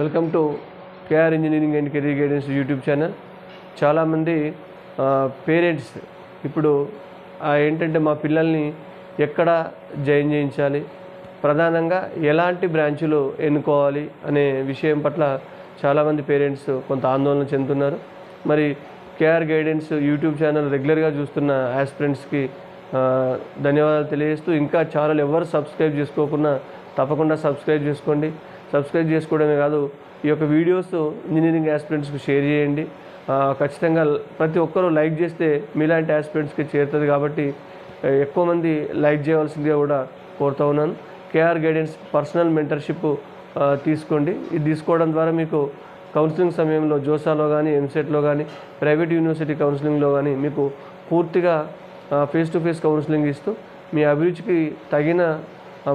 Welcome to KR engineering and career guidance YouTube channel. చాలామంది parents ఇప్పుడు ఏంటంటే మా పిల్లల్ని ఎక్కడ జాయిన్ చేయించాలి ప్రధానంగా ఎలాంటి బ్రాంచులు ఎన్నుకోవాలి అనే విషయం పట్ల చాలామంది పేరెంట్స్ కొంత ఆందోళన చెందుతున్నారు. మరి కేఆర్ గైడెన్స్ యూట్యూబ్ ఛానల్ రెగ్యులర్గా చూస్తున్న ఆస్పిరెంట్స్కి ధన్యవాదాలు తెలియజేస్తూ ఇంకా ఛానల్ ఎవరు సబ్స్క్రైబ్ చేసుకోకుండా తప్పకుండా సబ్స్క్రైబ్ చేసుకోండి. సబ్స్క్రైబ్ చేసుకోవడమే కాదు ఈ యొక్క వీడియోస్ ఇంజనీరింగ్ యాస్పిరెంట్స్కి షేర్ చేయండి. ఖచ్చితంగా ప్రతి ఒక్కరూ లైక్ చేస్తే మీలాంటి యాస్పిరెంట్స్కి చేరుతుంది కాబట్టి ఎక్కువ మంది లైక్ చేయవలసిందిగా కూడా కోరుతా ఉన్నాను. కేఆర్ గైడెన్స్ పర్సనల్ మెంటర్షిప్ తీసుకోండి. ఇది తీసుకోవడం ద్వారా మీకు కౌన్సిలింగ్ సమయంలో జోసాలో కానీ ఎంసెట్లో కానీ ప్రైవేట్ యూనివర్సిటీ కౌన్సిలింగ్లో కానీ మీకు పూర్తిగా ఫేస్ టు ఫేస్ కౌన్సిలింగ్ ఇస్తూ మీ అభిరుచికి తగిన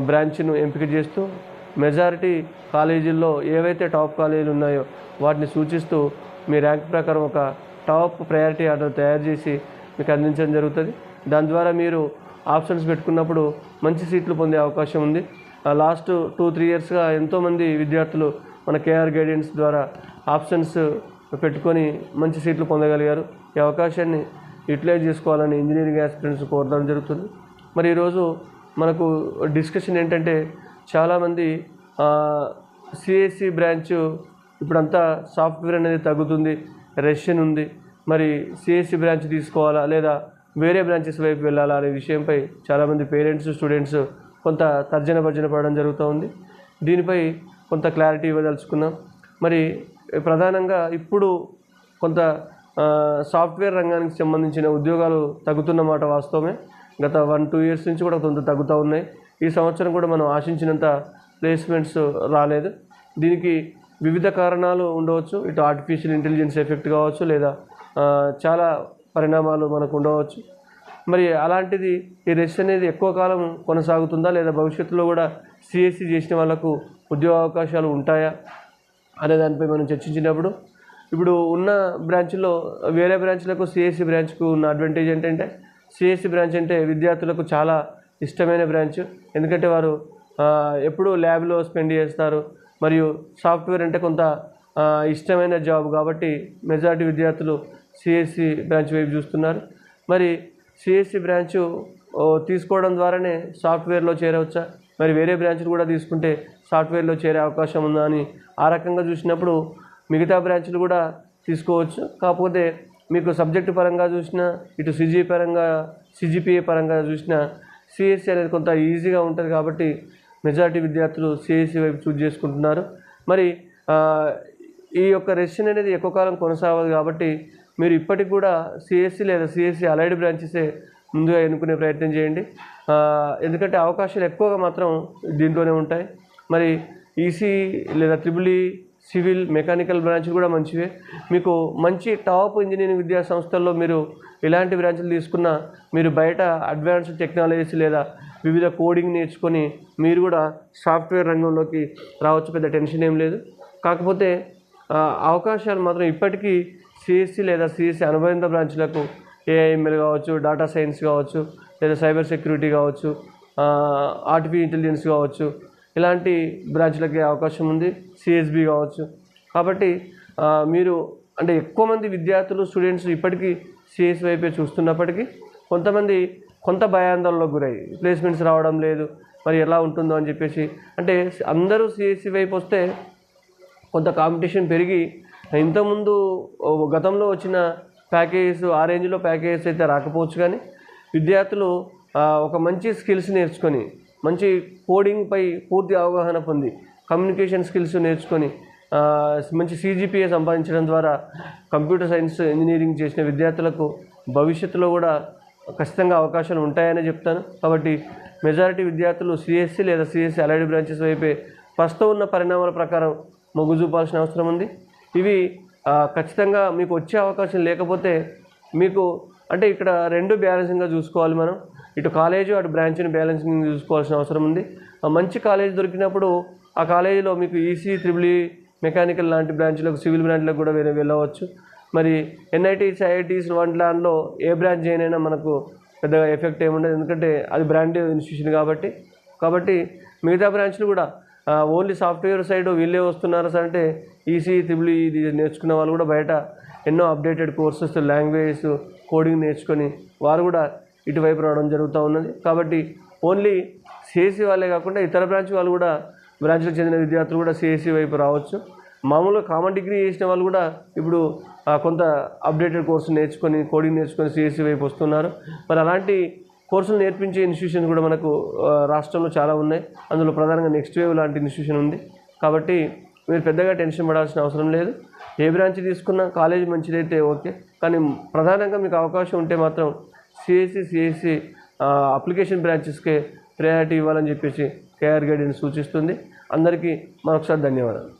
బ్రాంచ్ను ఎంపిక చేస్తూ మెజారిటీ కాలేజీల్లో ఏవైతే టాప్ కాలేజీలు ఉన్నాయో వాటిని సూచిస్తూ మీ ర్యాంక్ ప్రకారం ఒక టాప్ ప్రయారిటీ ఆర్డర్ తయారు చేసి మీకు అందించడం జరుగుతుంది. దాని ద్వారా మీరు ఆప్షన్స్ పెట్టుకున్నప్పుడు మంచి సీట్లు పొందే అవకాశం ఉంది. లాస్ట్ టూ త్రీ ఇయర్స్గా ఎంతోమంది విద్యార్థులు మన కేఆర్ గైడెన్స్ ద్వారా ఆప్షన్స్ పెట్టుకొని మంచి సీట్లు పొందగలిగారు. ఈ అవకాశాన్ని యూటిలైజ్ చేసుకోవాలని ఇంజనీరింగ్ ఆస్పిరెంట్స్ కోరడం జరుగుతుంది. మరి ఈరోజు మనకు డిస్కషన్ ఏంటంటే చాలామంది సిఎస్సి బ్రాంచ్ ఇప్పుడంతా సాఫ్ట్వేర్ అనేది తగ్గుతుంది రష్యన్ ఉంది. మరి సిఎస్సి బ్రాంచ్ తీసుకోవాలా లేదా వేరే బ్రాంచెస్ వైపు వెళ్ళాలా అనే విషయంపై చాలామంది పేరెంట్స్ స్టూడెంట్స్ కొంత తర్జన భర్జన పడడం జరుగుతూ ఉంది. దీనిపై కొంత క్లారిటీ ఇవ్వదలుచుకున్నాం. మరి ప్రధానంగా ఇప్పుడు కొంత సాఫ్ట్వేర్ రంగానికి సంబంధించిన ఉద్యోగాలు తగ్గుతున్న మాట వాస్తవమే. గత వన్ టూ ఇయర్స్ నుంచి కూడా కొంత తగ్గుతూ ఉన్నాయి. ఈ సంవత్సరం కూడా మనం ఆశించినంత ప్లేస్మెంట్స్ రాలేదు. దీనికి వివిధ కారణాలు ఉండవచ్చు. ఇటు ఆర్టిఫిషియల్ ఇంటెలిజెన్స్ ఎఫెక్ట్ కావచ్చు లేదా చాలా పరిణామాలు మనకు ఉండవచ్చు. మరి అలాంటిది ఈ రెస్ట్ అనేది ఎక్కువ కాలం కొనసాగుతుందా లేదా భవిష్యత్తులో కూడా సిఎస్సి చేసిన వాళ్ళకు ఉద్యోగ అవకాశాలు ఉంటాయా అనే దానిపై మనం చర్చించినప్పుడు ఇప్పుడు ఉన్న బ్రాంచ్లో వేరే బ్రాంచ్లకు సిఎస్సి బ్రాంచ్కు ఉన్న అడ్వాంటేజ్ ఏంటంటే సిఎస్సి బ్రాంచ్ అంటే విద్యార్థులకు చాలా ఇష్టమైన బ్రాంచ్. ఎందుకంటే వారు ఎప్పుడూ ల్యాబ్లో స్పెండ్ చేస్తారు. మరియు సాఫ్ట్వేర్ అంటే కొంత ఇష్టమైన జాబ్ కాబట్టి మెజారిటీ విద్యార్థులు సిఎస్సి బ్రాంచ్ వైపు చూస్తున్నారు. మరి సిఎస్సి బ్రాంచ్ తీసుకోవడం ద్వారానే సాఫ్ట్వేర్లో చేరవచ్చా? మరి వేరే బ్రాంచ్లు కూడా తీసుకుంటే సాఫ్ట్వేర్లో చేరే అవకాశం ఉందా అని ఆ రకంగా చూసినప్పుడు మిగతా బ్రాంచ్లు కూడా తీసుకోవచ్చు. కాకపోతే మీకు సబ్జెక్టు పరంగా చూసినా ఇటు సిజీ పరంగా సిజిపిఏ పరంగా చూసినా సిఎస్సి అనేది కొంత ఈజీగా ఉంటుంది కాబట్టి మెజారిటీ విద్యార్థులు సిఎస్సి వైపు చూజ్ చేసుకుంటున్నారు. మరి ఈ యొక్క రెషన్ అనేది ఎక్కువ కాలం కొనసాగదు కాబట్టి మీరు ఇప్పటికి కూడా సిఎస్సి లేదా సిఎస్సి అలైడ్ బ్రాంచెసే ముందుగా ఎన్నుకునే ప్రయత్నం చేయండి. ఎందుకంటే అవకాశాలు ఎక్కువగా మాత్రం దీంట్లోనే ఉంటాయి. మరి ఈసీ లేదా త్రిబుల్ సివిల్ మెకానికల్ బ్రాంచ్లు కూడా మంచివే. మీకు మంచి టాప్ ఇంజనీరింగ్ విద్యా సంస్థల్లో మీరు ఇలాంటి బ్రాంచ్లు తీసుకున్నా మీరు బయట అడ్వాన్స్డ్ టెక్నాలజీస్ లేదా వివిధ కోడింగ్ నేర్చుకొని మీరు కూడా సాఫ్ట్వేర్ రంగంలోకి రావచ్చు పెద్ద టెన్షన్ ఏం లేదు. కాకపోతే అవకాశాలు మాత్రం ఇప్పటికీ సిఎస్సి లేదా సిఎస్సి అనుబంధ బ్రాంచ్లకు ఏఐఎంఎల్ కావచ్చు డేటా సైన్స్ కావచ్చు లేదా సైబర్ సెక్యూరిటీ కావచ్చు ఆర్టిఫిషియల్ ఇంటెలిజెన్స్ కావచ్చు ఇలాంటి బ్రాంచ్లకి అవకాశం ఉంది. సిఎస్బి కావచ్చు. కాబట్టి మీరు అంటే ఎక్కువ మంది విద్యార్థులు స్టూడెంట్స్ ఇప్పటికీ సిఎస్ వైపే చూస్తున్నప్పటికీ కొంతమంది కొంత భయాందోళనకు గురై ప్లేస్మెంట్స్ రావడం లేదు. మరి ఎలా ఉంటుందో అని చెప్పేసి అంటే అందరూ సిఎస్సి వైపు వస్తే కొంత కాంపిటీషన్ పెరిగి ఇంతకుముందు గతంలో వచ్చిన ప్యాకేజెస్ ఆ రేంజ్లో ప్యాకేజెస్ అయితే రాకపోవచ్చు కానీ విద్యార్థులు ఒక మంచి స్కిల్స్ నేర్చుకొని మంచి కోడింగ్పై పూర్తి అవగాహన పొంది కమ్యూనికేషన్ స్కిల్స్ నేర్చుకొని మంచి సీజీపీఏ సంపాదించడం ద్వారా కంప్యూటర్ సైన్స్ ఇంజనీరింగ్ చేసిన విద్యార్థులకు భవిష్యత్తులో కూడా ఖచ్చితంగా అవకాశాలు ఉంటాయని చెప్తాను. కాబట్టి మెజారిటీ విద్యార్థులు సిఎస్సి లేదా సిఎస్సి అలైడ్ బ్రాంచెస్ వైపే ప్రస్తుతం ఉన్న పరిణామాల ప్రకారం మొగ్గు చూపాల్సిన అవసరం ఉంది. ఇవి ఖచ్చితంగా మీకు వచ్చే అవకాశం లేకపోతే మీకు అంటే ఇక్కడ రెండు బ్యాలెన్సింగ్గా చూసుకోవాలి మనం. ఇటు కాలేజు అటు బ్రాంచ్ని బ్యాలెన్సింగ్ చూసుకోవాల్సిన అవసరం ఉంది. మంచి కాలేజ్ దొరికినప్పుడు ఆ కాలేజీలో మీకు ఈసీ త్రిబుల్ మెకానికల్ లాంటి బ్రాంచ్లకు సివిల్ బ్రాంచ్లకు కూడా వేరే వెళ్ళవచ్చు. మరి ఎన్ఐటీస్ ఐఐటీస్ వంటి దాంట్లో ఏ బ్రాంచ్ అయినైనా మనకు పెద్దగా ఎఫెక్ట్ ఏముండదు ఎందుకంటే అది బ్రాండ్ ఇన్స్టిట్యూషన్ కాబట్టి. కాబట్టి మిగతా బ్రాంచ్లు కూడా ఓన్లీ సాఫ్ట్వేర్ సైడ్ వీళ్ళే వస్తున్నారు సార్ అంటే ఈసీ త్రిబుల్ ఇది నేర్చుకున్న వాళ్ళు కూడా బయట ఎన్నో అప్డేటెడ్ కోర్సెస్ లాంగ్వేజెస్ కోడింగ్ నేర్చుకొని వారు కూడా ఇటువైపు రావడం జరుగుతూ ఉన్నది. కాబట్టి ఓన్లీ సిఎస్సి వాళ్ళే కాకుండా ఇతర బ్రాంచ్ వాళ్ళు కూడా బ్రాంచ్లకు చెందిన విద్యార్థులు కూడా సిఎస్సి వైపు రావచ్చు. మామూలుగా కామన్ డిగ్రీ చేసిన వాళ్ళు కూడా ఇప్పుడు కొంత అప్డేటెడ్ కోర్సు నేర్చుకొని కోడింగ్ నేర్చుకొని సిఎస్సి వైపు వస్తున్నారు. మరి అలాంటి కోర్సులు నేర్పించే ఇన్స్టిట్యూషన్ కూడా మనకు రాష్ట్రంలో చాలా ఉన్నాయి. అందులో ప్రధానంగా నెక్స్ట్ వేవ్ లాంటి ఇన్స్టిట్యూషన్ ఉంది. కాబట్టి మీరు పెద్దగా టెన్షన్ పడాల్సిన అవసరం లేదు. ఏ బ్రాంచ్ తీసుకున్నా కాలేజ్ మంచిదైతే ఓకే కానీ ప్రధానంగా మీకు అవకాశం ఉంటే మాత్రం సిఎస్సి సిఎస్సి అప్లికేషన్ బ్రాంచెస్కే ప్రయారిటీ ఇవ్వాలని చెప్పేసి కేఆర్ గైడెన్స్ సూచిస్తుంది. అందరికీ మరొకసారి ధన్యవాదాలు.